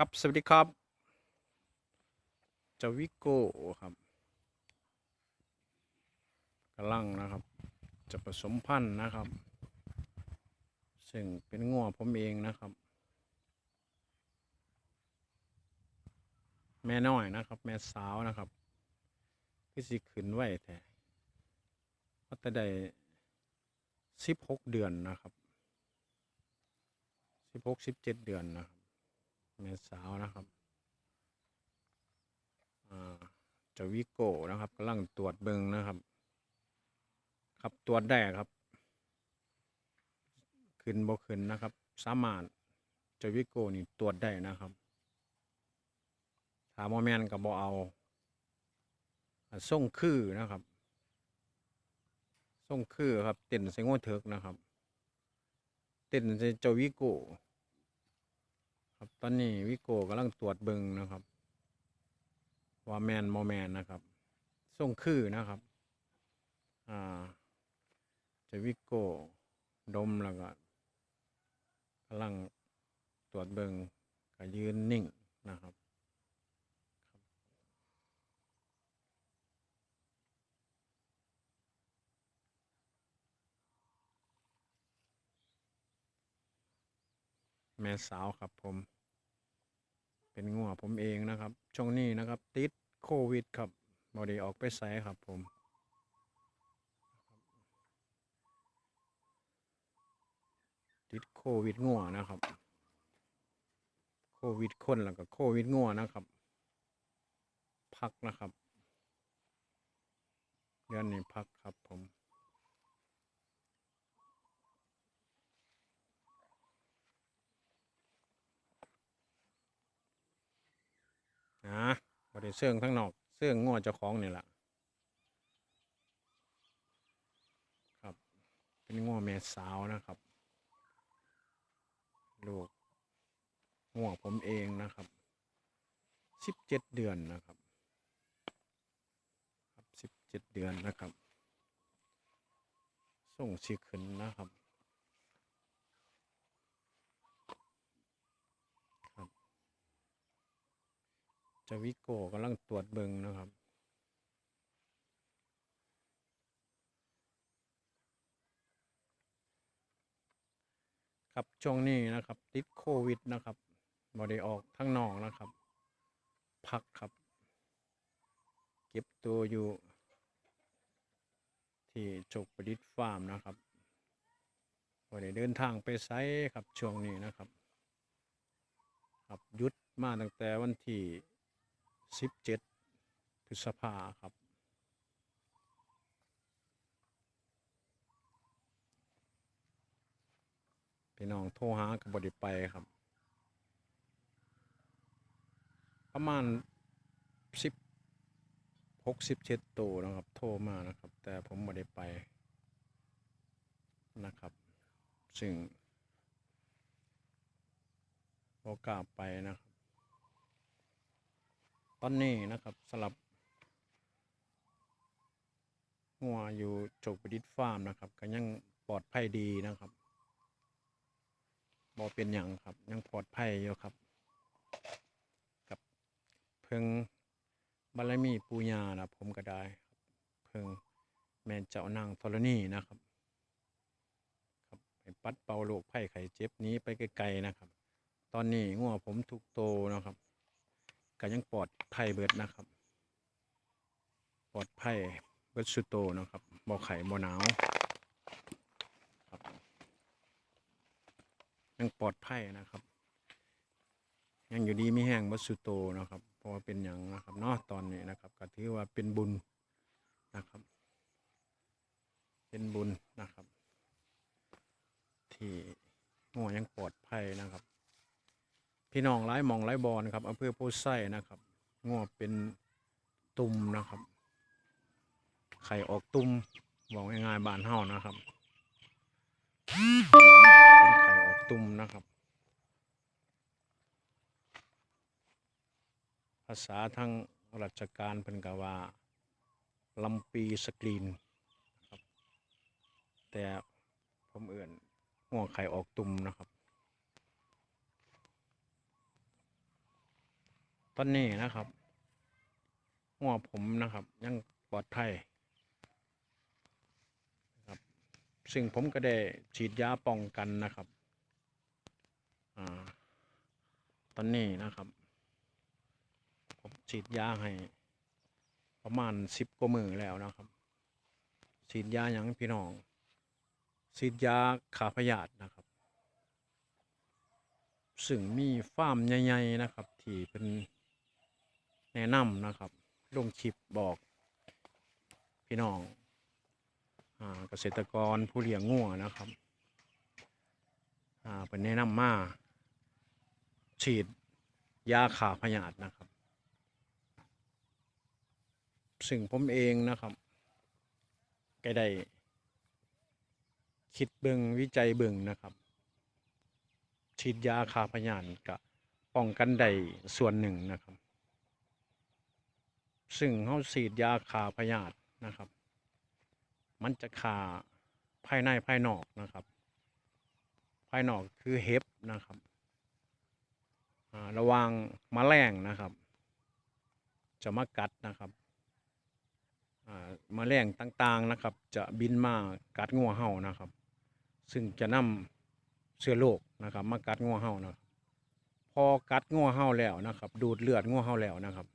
ครับสวัสดีครับเจาวิโก้ครับกำลังนะครับ จะผสมพันธุ์นะครับ ซึ่งเป็นงัวผมเองนะครับ แม่น้อยนะครับ แม่สาวนะครับคือสิขึ้นไว้แท้ก็จะได้สิบหกเดือนนะครับสิบหกสิบเจ็ดเดือนนะครับ แม่สาวนะครับอ่าเจะวิโก้นะครับกำลังตรวจเบิงนะครับ ครับตรวจได้ครับ ขึ้นบ่ขึ้นนะครับ สามารถเจะวิโก้นี่ตรวจได้นะครับถามว่าแมนกับบ่เอาส่งคือนะครับส่งคือครับเต้นใส่งวเถิกนะครับเต้นใส่เจ้าวิโก้ ครับ ตอนนี้วิโก้กำลังตรวจเบิงนะครับ ว่าแมนโมแมนนะครับส่งคือนะครับ อ่า จะวิโก้ดมแล้วก็กำลังตรวจเบิงก็ยืนนิ่งนะครับแม่สาวครับผม เป็นงัวผมเองนะครับ ช่วงนี้นะครับ ติดโควิดครับบอดีออกไปไสครับผมติดโควิดงัวนะครับ โควิดคนแล้วก็โควิดงัวนะครับ พักนะครับเดือนนี้พักครับผม นะ บริเสื่องทั้งนอกเสื่องงัวเจ้าของนี่แหละครับ เป็นงัวแม่สาวนะครับ ลูกงัวผมเองนะครับสิบเจ็ดเดือนนะครับครับสิบเจ็ดเดือนนะครับ ส่งสีขึ้นนะครับ จะวิโก้กำลังตรวจเบิงนะครับ ครับช่วงนี้นะครับ ติดโควิดนะครับบอได้ออกทั้งนอกนะครับ พักครับ เก็บตัวอยู่ ที่จกประดิษฐ์ฟาร์มนะครับบอได้เดินทางไปไซครับช่วงนี้นะครับ ครับยุดมาตั้งแต่วันที่ สิบเจ็ดพฤษภาครับ พี่น้องโทรหากับบไดิไปครับ ประมาณสิบหกสิบเจ็ดตัวนะครับ โทรมานะครับ แต่ผมบไดิไปนะครับ ซึ่งโอกล้าสไปนะครับ ตอนนี้นะครับสำหรับงัวอยู่โจกประดิษฐ์ฟาร์มนะครับก็ยังปลอดภัยดีนะครับบอเป็นอย่างครับ ยังปลอดภัยอยู่ครับ กับเพิงบารมีปูญานะผมก็ได้เพิงแม่นเจ้านางธรณีนะครับครับให้ปัดเป่าโรคไข้ไข้เจ็บนี้ไปไกลๆนะครับ ตอนนี้งัวผมถูกโตนะครับ ก็ยังปลอดภัยเบิดนะครับ ปลอดภัยเบิดสุดโตนะครับบ่ไข่บ่หนาวครับยังปลอดภัยนะครับ ยังอยู่ดีไม่แห้งเบิดสุดโตนะครับเพราะว่าเป็นอย่างนะครับนาตอนนี้นะครับ ก็ถือว่าเป็นบุญนะครับ เป็นบุญนะครับ ที่งัวยังปลอดภัยนะครับ พี่น้องไร้มองไร้บอลครับอำเภอโพไส้นะครับงวเป็นตุ่มนะครับ ไข่ออกตุ่มบอกง่ายๆบานเฮานะครับเป็นไข่ออกตุ่มนะครับ ภาษาทางราชการเป็นกว่าลำปีสกรีนครับแต่ผมเอื่นง่วงไข่ออกตุ่มนะครับ ตอนนี้นะครับหัวผมนะครับ ยังปลอดภัยนะครับซึ่งผมก็ได้ฉีดยาป้องกันนะครับอตอนนี้นะครับ ผมฉีดยาให้ประมาณสิบกว่ามือแล้วนะครับฉีดยาอย่างพี่น้องฉีดยาขาพยาธินะครับ ซึ่งมีฟาร์มใหญ่ๆนะครับ ที่เป็น แนะนำนะครับลงคลิปบอก พี่น้องอเกษตรกรผู้เลี้ยงงัวนะครับเป็นแนะนำมาฉีดยาขาพยาธินะครับ ซึ่งผมเองนะครับก็ได้คิดเบิงวิจัยเบิงนะครับ ฉีดยาคาพยานกับป้องกันได้ส่วนหนึ่งนะครับ ซึ่งเขาฉีดยาคาพยาธินะครับ มันจะคาภายในภายนอกนะครับ ภายนอกคือเห็บนะครับระวังมแมลงนะครับ จะมากัดนะครับอ่าแมลงต่างๆนะครับ จะบินมากัดงัวเห่านะครับ ซึ่งจะนำเชื้อโรคนะครับ มากัดงัวเห่านะพอกัดงัวเห่าแล้วนะครับ ดูดเลือดงัวเห่าแล้วนะครับ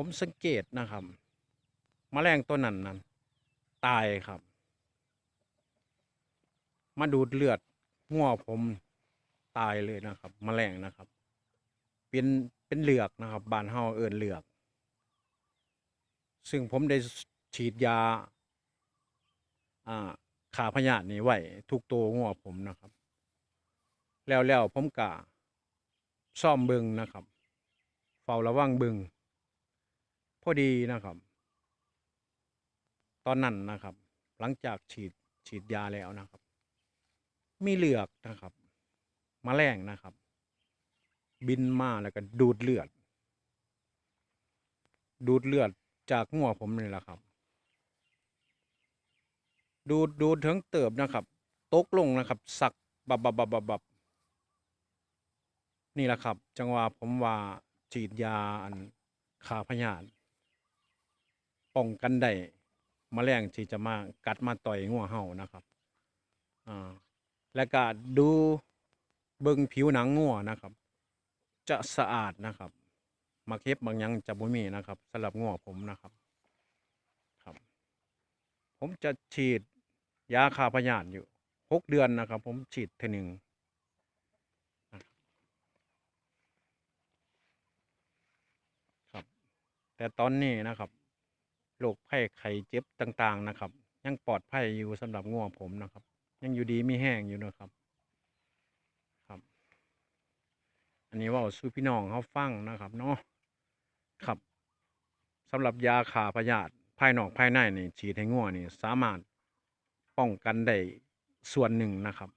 ผมสังเกตนะครับแมลงตัวนั้นนั้นตายครับ มาดูดเลือดงัวผมตายเลยนะครับแมลงนะครับ เป็นเป็นเหลือกนะครับบานเฮาเอินเหลือก ซึ่งผมได้ฉีดยาอ่าขาพยาธินี่ไว้ทุกตัวงัวผมนะครับ แล้วแล้วผมกะซ่อมเบิงนะครับ เฝ้าระวังเบิง อดีนะครับ ตอนนั้นนะครับ หลังจากฉีดฉีดยาแล้วนะครับ มีเหลือกนะครับมาแมลงนะครับ บินมาแล้วก็ดูดเลือด ดูดเลือดจากงัวผมนี่แหละครับ ดูดดูดถึงเติบนะครับตกลงนะครับ สักบับบับบับบับบับนี่แหละครับ จังหวะผมว่าฉีดยาอันขาพยาธิ ป้องกันได้มแมลงที่จะมากัดมาต่อยงัวเห่านะครับอ่าแล้วก็ดูเบิ่งผิวหนังงัวนะครับ จะสะอาดนะครับมาเค็บบางยังจะบ่มีนะครับสำหรับงัวผมนะครับ ครับ ผมจะฉีดยาฆ่าพยาธิอยู่หกเดือนนะครับ ผมฉีดเทหนึ่งครับแต่ตอนนี้นะครับ โรคไข้ไข้เจ็บต่างๆนะครับ ยังปลอดภัยอยู่สำหรับงัวผมนะครับ ยังอยู่ดีไมีแห้งอยู่นะครับครับ อันนี้ว่าสู่พี่น้องเขาฟังนะครับเนาะครับสำหรับยาขาพยาธิภายนอกภายในนี่ฉีดให้งัวนี่สามารถป้องกันได้ส่วนหนึ่งนะครับ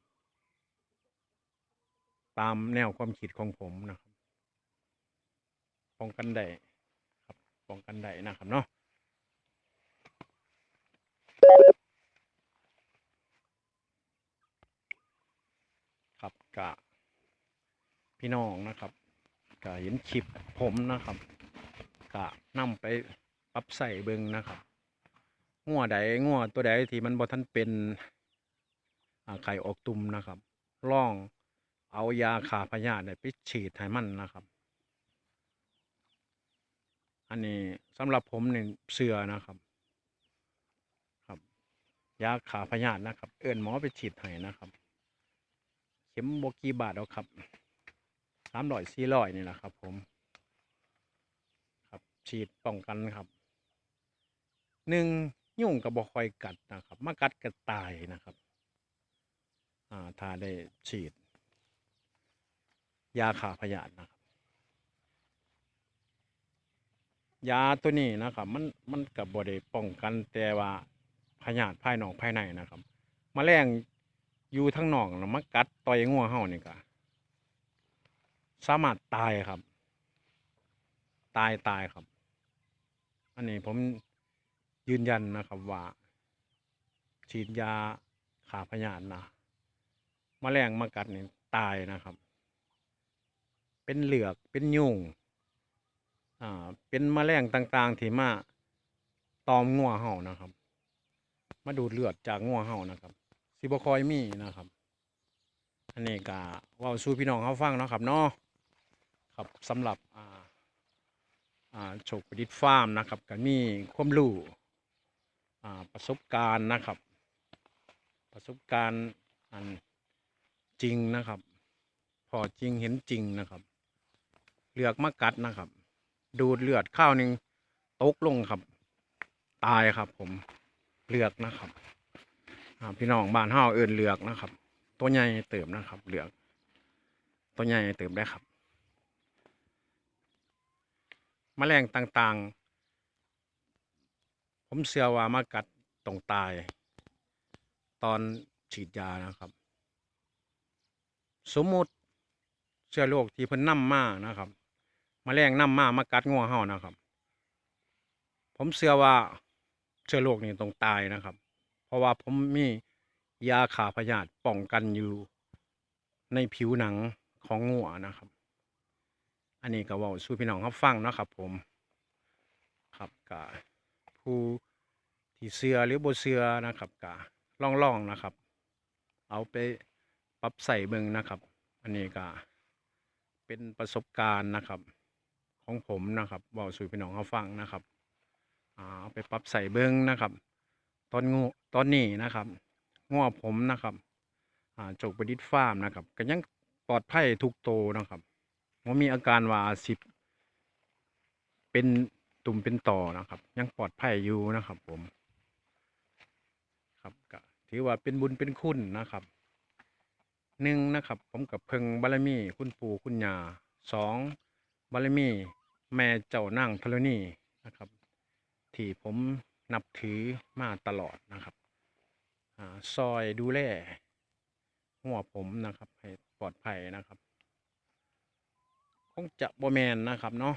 ตามแนวความคิดของผมนะครับ ป้องกันได้ครับป้องกันได้นะครับเนาะครับ กะพี่น้องนะครับกะเห็นคลิปผมนะครับกะนำไปปรับใส่เบิงนะครับงัวใดงัวตัวใดที่มันบ่ทันเป็นไข่ออกตุ่มนะครับลองเอายาขาพยาธิไปฉีดให้มันนะครับ อันนี้สำหรับผมเนี่ยเสือนะครับ ครับ ยาขาพยาธินะครับ เอิ้นหมอไปฉีดให้นะครับ เข็มโบกีบาทเอาครับสามร้อยสี่ร้อยนี่แหละครับ ผม ครับฉีดป้องกันครับหนึ่งยุ่งกับบอคอยกัดนะครับ มากัดก็ตายนะครับ อ่าถ้าได้ฉีด ยาขาพยาธินะครับ ยาตัวนี้นะครับ มันมันกับบได้ป้องกันแต่ว่าพยาธิภายนอกภายในนะครับมแมลง อยู่ทั้งนอกนะมากัดต่อยงัวเฮานี่ก็สามารถตายครับ ตายตายครับ อันนี้ผมยืนยันนะครับว่า ฉีดยาขาพยาธินะมแมลงมากัดนี่ตายนะครับ เป็นเหลือกเป็นยุงอ่าเป็นมแมลงต่างๆที่มาตอมงัวเห่านะครับ มาดูดเลือดจากงัวเห่านะครับ สิบคอยมีนะครับ อันนี้ก็ว่าสู่พี่น้องเขาฟังเนาะครับเนาะครับสำหรับอ่าอ่าโชคประดิษฐ์ฟาร์มนะครับก็มีความรู้อ่าประสบการณ์นะครับ ประสบการณ์อันจริงนะครับ พอจริงเห็นจริงนะครับเลือกมากัดนะครับ ดูดเลือดข้าวหนึ่งตกลงครับ ตายครับผมเลือกนะครับ พี่น้องบ้านเฮาเอินเหลือกนะครับ ตัวใหญ่เติมนะครับ เหลือก ตัวใหญ่เติมได้ครับแมลงต่างๆ ผมเชื่อว่ามากัดตรงตาย ตอนฉีดยานะครับ สมมติเชื้อโรคที่เพิ่นนำมานะครับแมลงนำมามากัดงัวเฮานะครับ ผมเชื่อว่าเชื้อโรคนี้ต้องตายนะครับ ราะว่าผมมียาขาพยาธิป้องกันอยู่ในผิวหนังของงัวนะครับ อันนี้ก็ว่าสู่พี่น้องรับฟังนะครับ ผมครับก็ผู้ที่เชื่อหรือโบเชื่อนะครับก็ลองๆนะครับ เอาไปปรับใส่เบิงนะครับ อันนี้ก็เป็นประสบการณ์นะครับ ของผมนะครับว้าสู่พี่น้องเขาฟังนะครับเอาไปปรับใส่เบิงนะครับ ตอนงูตอนนี้นะครับงัวผมนะครับอ่าจกประดิษฐ์ฟาร์มนะครับก็ยังปลอดภัยทุกโตนะครับว่ามีอาการว่าสิบเป็นตุ่มเป็นต่อนะครับ ยังปลอดภัยอยู่นะครับ ผม ครับก็ถือว่าเป็นบุญเป็นคุณนะครับหนึ่งนะครับ ผมกับเพิงบารมีคุณปู่คุณย่าสองบารมีแม่เจ้านั่งธรณีนะครับ ที่ผม นับถือมาตลอดนะครับอซอยดูแลหัวผมนะครับ ให้ปลอดภัยนะครับ คงจะบอแมนนะครับเนาะ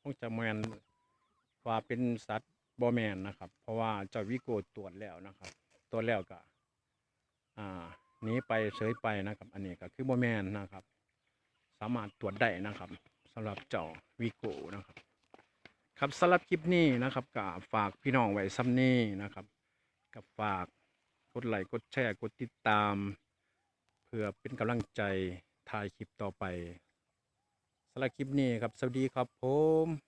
คงจะแมนว่าเป็นสัตว์บอแมนนะครับ เพราะว่าเจ้าวิโกตรวจแล้วนะครับตรวจแล้วก็อ่านี้ไปเฉยไปนะครับ อันนี้ก็คือบอแมนนะครับ สามารถตรวจได้นะครับสำหรับเจ้าวิโกนะครับ ครับสำหรับคลิปนี้นะครับก็ฝากพี่น้องไว้ซ้ำนี้นะครับกับฝากกดไลค์กดแชร์กดติดตาม เพื่อเป็นกำลังใจถ่ายคลิปต่อไปสำหรับคลิปนี้ครับ สวัสดีครับผม